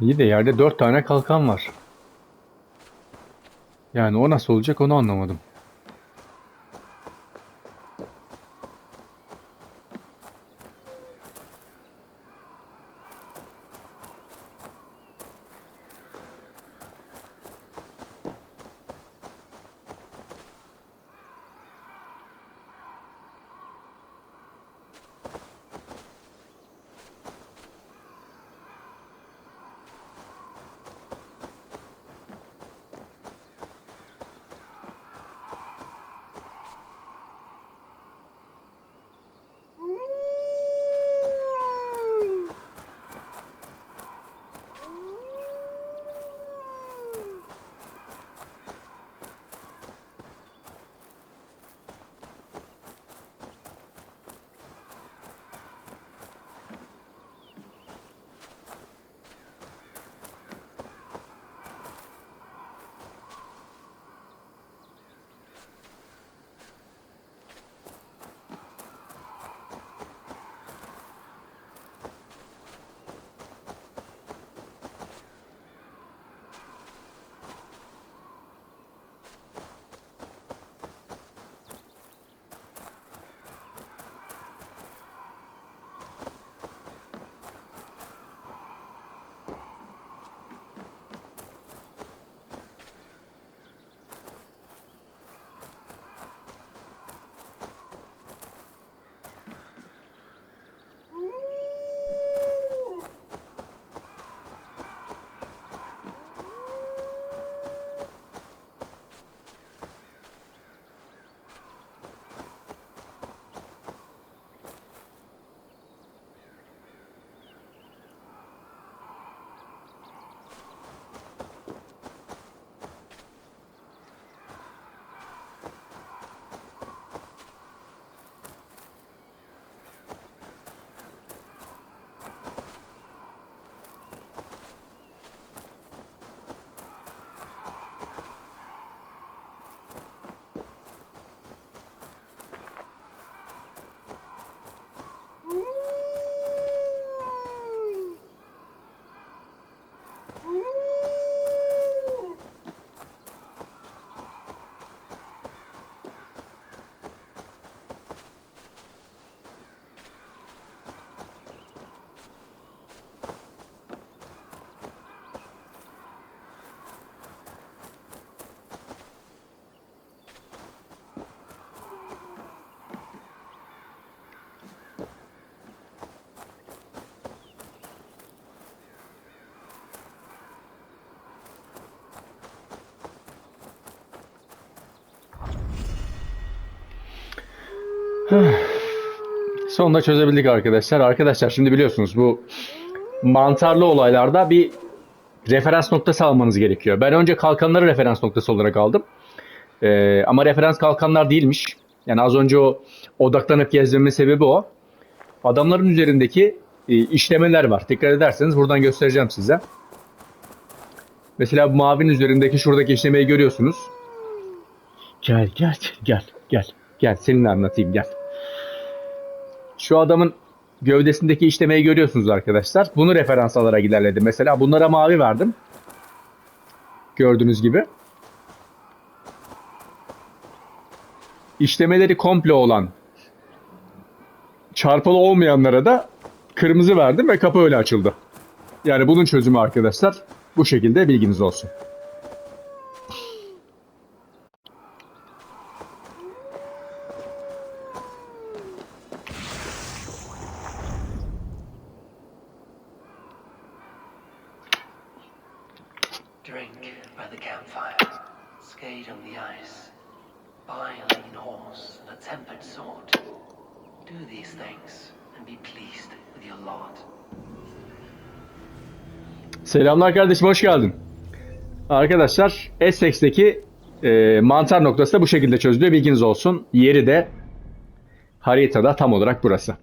İyi de yerde dört tane kalkan var. Yani o nasıl olacak onu anlamadım. Sonunda çözebildik arkadaşlar. Arkadaşlar şimdi biliyorsunuz bu mantarlı olaylarda bir referans noktası almanız gerekiyor. Ben önce kalkanları referans noktası olarak aldım. Ee, ama referans kalkanlar değilmiş. Yani az önce o odaklanıp gezmemin sebebi o. Adamların üzerindeki e, işlemeler var. Dikkat ederseniz buradan göstereceğim size. Mesela bu mavinin üzerindeki şuradaki işlemeyi görüyorsunuz. Gel gel gel gel gel seninle anlatayım gel. Şu adamın gövdesindeki işlemeyi görüyorsunuz arkadaşlar. Bunu referans alarak ilerledim. Mesela bunlara mavi verdim. Gördüğünüz gibi. İşlemeleri komple olan çarpılı olmayanlara da kırmızı verdim ve kapı öyle açıldı. Yani bunun çözümü arkadaşlar bu şekilde bilginiz olsun. Campfire, skate on the ice, buy a lean horse and a tempered sword. Do these things and be pleased with your lot. Selamlar kardeşim hoş geldin. Arkadaşlar Essex'teki e, mantar noktası da bu şekilde çözülüyor bilginiz olsun. Yeri de haritada tam olarak burası.